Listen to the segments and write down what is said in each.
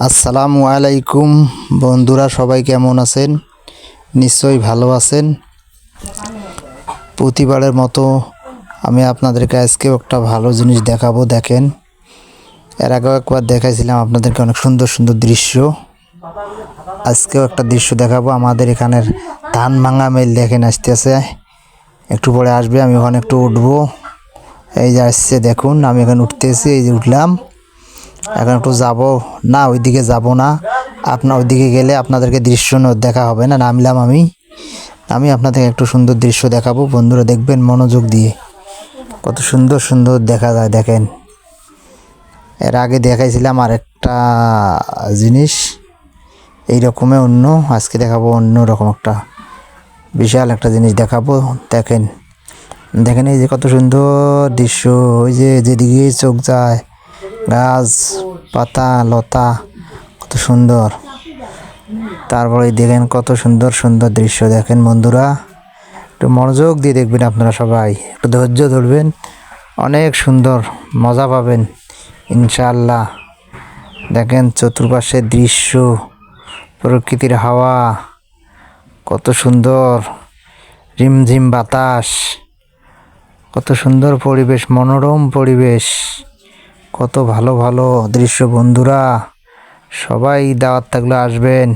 আসসালামু আলাইকুম। বন্ধুরা, সবাই কেমন আছেন? নিশ্চয়ই ভালো আছেন। প্রতিবারের মতো আমি আপনাদেরকে আজকেও একটা ভালো জিনিস দেখাবো, দেখেন। এর আগেও একবার দেখাইছিলাম আপনাদেরকে অনেক সুন্দর সুন্দর দৃশ্য। আজকেও একটা দৃশ্য দেখাবো। আমাদের এখানের ধান ভাঙা মেল দেখেন, আসতেছে। একটু পরে আসবে, আমি ওখানে একটু উঠবো। এই যে আসছে, দেখুন, আমি এখানে উঠতেছি, এই যে উঠলাম। এখন একটু যাব। না, ওইদিকে যাব না। আপনার ওইদিকে গেলে আপনাদেরকে দৃশ্য দেখা হবে না। নামলাম আমি। আমি আপনাদেরকে একটু সুন্দর দৃশ্য দেখাবো। বন্ধুরা দেখবেন মনোযোগ দিয়ে। কত সুন্দর সুন্দর দেখা যায়, দেখেন। এর আগে দেখাইছিলাম আর একটা জিনিস। এই রকমের অন্য। আজকে দেখাবো অন্য রকম একটা। বিশাল একটা জিনিস দেখাবো। দেখেন। দেখেন এই যে কত সুন্দর দৃশ্য। ওই যে যেদিকে চোখ যায় গাছ, পাতা, লতা, কত সুন্দর। তারপরে দেখেন কত সুন্দর সুন্দর দৃশ্য। দেখেন বন্ধুরা, একটু মনোযোগ দিয়ে দেখবেন আপনারা সবাই। একটু ধৈর্য ধরবেন, অনেক সুন্দর মজা পাবেন, ইনশাআল্লাহ। দেখেন চতুর্পাশের দৃশ্য, প্রকৃতির হাওয়া, কত সুন্দর, রিমঝিম বাতাস, কত সুন্দর পরিবেশ, মনোরম পরিবেশ। কত ভালো ভালো দৃশ্য বন্ধুরা। সবাই দাওয়াত থাকলে আসবেন।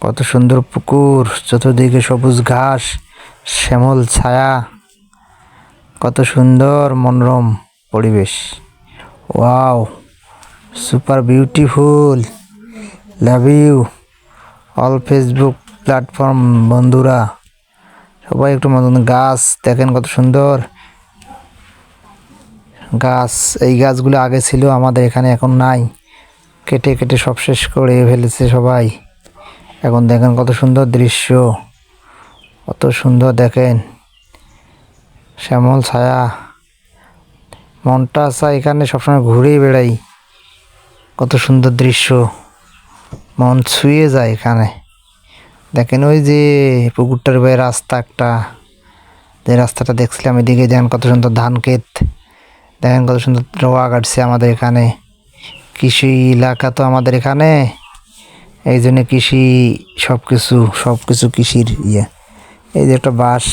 কত সুন্দর পুকুর, চতুর্দিকে সবুজ ঘাস, শ্যামল ছায়া। কত সুন্দর মনোরম পরিবেশ। Wow, super beautiful. Love you. All Facebook platform বন্ধুরা। সবাই একটু মতন গাছ দেখেন কত সুন্দর। গাছ, এই গাছগুলো আগে ছিল, আমাদের এখানে এখন নাই। কেটে কেটে সব শেষ করে ফেলেছে সবাই। এখন দেখেন কত সুন্দর দৃশ্য। কত সুন্দর দেখেন। শ্যামল ছায়া। মনটা চায় এখানে সবসময় ঘুরেই বেড়াই। কত সুন্দর দৃশ্য। মন ছুঁয়ে যায় এখানে। দেখেন ওই যে পুকুরটার বাইরে রাস্তা একটা। যে রাস্তাটা দেখছিলাম, এদিকে দেখেন কত সুন্দর ধান ক্ষেত দেখেন কত সুন্দর রোয়া কাটছে আমাদের এখানে। কৃষি এলাকা তো আমাদের এখানে। এই জন্য কৃষি সব কিছু সব কিছু কৃষির ইয়ে। এই যে একটা বাস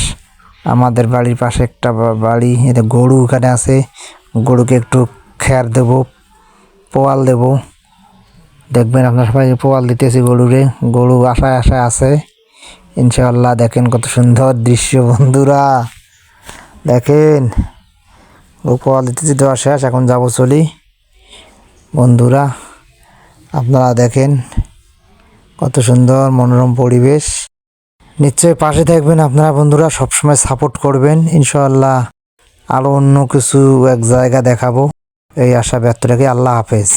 আমাদের বাড়ির পাশে একটা বাড়ি এটা গরু এখানে আছে। গরুকে একটু খেয়ার দেব, পোয়াল দেব। দেখবেন আপনার সবাই পোয়াল দিতেছি গরুরে, গরু আশায় আশায় আছে। ইনশাআল্লাহ দেখেন কত সুন্দর দৃশ্য বন্ধুরা। দেখেন। গোপাল দিতে দেওয়া শেষ, এখন যাব চলি। বন্ধুরা, আপনারা দেখেন কত সুন্দর মনোরম পরিবেশ। নিশ্চয়ই পাশে থাকবেন আপনারা বন্ধুরা, সবসময় সাপোর্ট করবেন। ইনশাআল্লাহ আরও অন্য কিছু এক জায়গা দেখাবো। এই আশা ব্যক্ত রেখে, আল্লাহ হাফেজ।